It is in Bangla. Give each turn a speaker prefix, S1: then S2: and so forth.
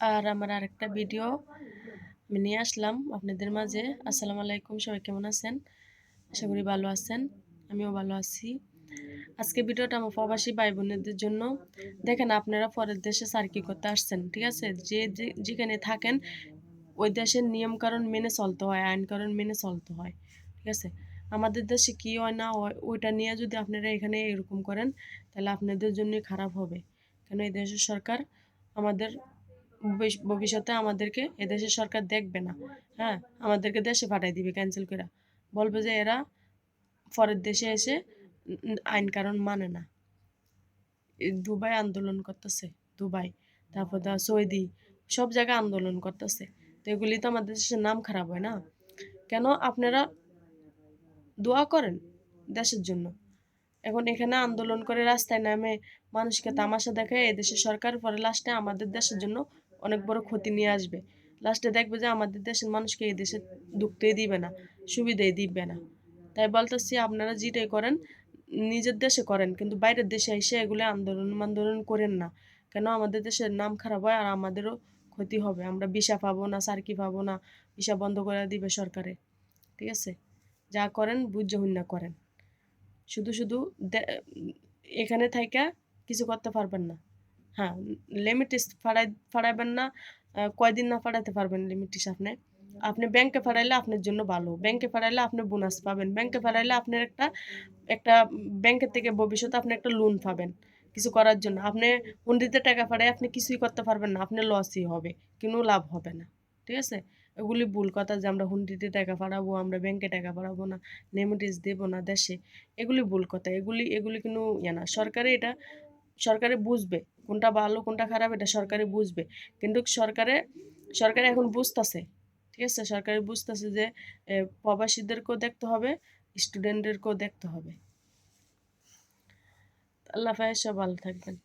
S1: আর আমার আরেকটা ভিডিও আমি নিয়ে আসলাম আপনাদের মাঝে। আসসালামু আলাইকুম, সবাই কেমন আছেন? আশা করি ভালো আছেন, আমিও ভালো আছি। আজকে ভিডিওটা আমার প্রবাসী ভাই বোনেদের জন্য। দেখেন আপনারা পরের দেশে সার্কি করতে আসছেন, ঠিক আছে? যে যেখানে থাকেন, ওই দেশের নিয়মকানুন মেনে চলতে হয় আইন কানুন মেনে চলতে হয়, ঠিক আছে? আমাদের দেশে কী হয় না ওইটা নিয়ে যদি আপনারা এখানে এরকম করেন, তাহলে আপনাদের জন্যই খারাপ হবে। কেন এই দেশের সরকার আমাদের ভবিষ্যতে আমাদেরকে এদেশের সরকার দেখবে না। হ্যাঁ আমাদেরকে দেশে পাঠাই দিবে ক্যান্সেল করে। বলবে যে এরা পরের দেশে এসে আইন কারণ মানে না। দুবাই আন্দোলন করতেছে, দুবাই, তারপর দা সৌদি, সব জায়গায় আন্দোলন করতেছে। তো এগুলি তো আমাদের দেশের নাম খারাপ হয় না। কেন আপনারা দোয়া করেন দেশের জন্য? এখন এখানে আন্দোলন করে রাস্তায় নামে মানুষকে তামাশা দেখায় এদেশের সরকার, পরে লাস্টে আমাদের দেশের জন্য অনেক বড় ক্ষতি নিয়ে আসবে। লাস্টে দেখবে যে আমাদের দেশের মানুষকে এই দেশে ঢুকতেই দিবে না, সুবিধাই দিবে না। তাই বলতেছি আপনারা যেটাই করেন, নিজের দেশে করেন, কিন্তু বাইরের দেশে এসে এগুলো আন্দোলন আন্দোলন করেন না। কেন? আমাদের দেশের নাম খারাপ হয় আর আমাদেরও ক্ষতি হবে। আমরা ভিসা পাবো না, সার্কি পাবো না, ভিসা বন্ধ করে দিবে সরকারে। ঠিক আছে? যা করেন, বুঝ না করেন। শুধু শুধু এখানে থাইকা কিছু করতে পারবেন না। হ্যাঁ লিমিটিস ফাড়াই, ফাড়াইবেন না কয়দিন না ফাড়াইতে পারবেন লিমিটিস আপনি আপনি ব্যাংকে ফাড়াইলে আপনার জন্য ভালো। ব্যাংকে ফাড়াইলে আপনি বোনাস পাবেন। ব্যাংকে ফাড়াইলে আপনার একটা একটা ব্যাংকের থেকে ভবিষ্যতে আপনি একটা লোন পাবেন কিছু করার জন্য। আপনি হুন্ডিতে টাকা ফাড়াই, আপনি কিছুই করতে পারবেন না। আপনি লসই হবে, কোনো লাভ হবে না। ঠিক আছে? এগুলি ভুল কথা যে আমরা হুন্ডিতে টাকা ফাড়াবো, আমরা ব্যাংকে টাকা ফাড়াবো না নেমিটিস দেবো না দেশে। এগুলি ভুল কথা। এগুলি এগুলি কোনো ইয়ে না। সরকারে এটা সরকারে বুঝবে কোনটা ভালো, কোনটা খারাপ, এটা সরকারে বুঝবে। কিন্তু সরকারে সরকারে এখন বুঝতেছে, ঠিক আছে? সরকারে বুঝতেছে যে প্রবাসীদেরকেও দেখতে হবে স্টুডেন্টদেরকেও দেখতে হবে। আল্লাহ হাফেজ সব ভালো থাকবেন।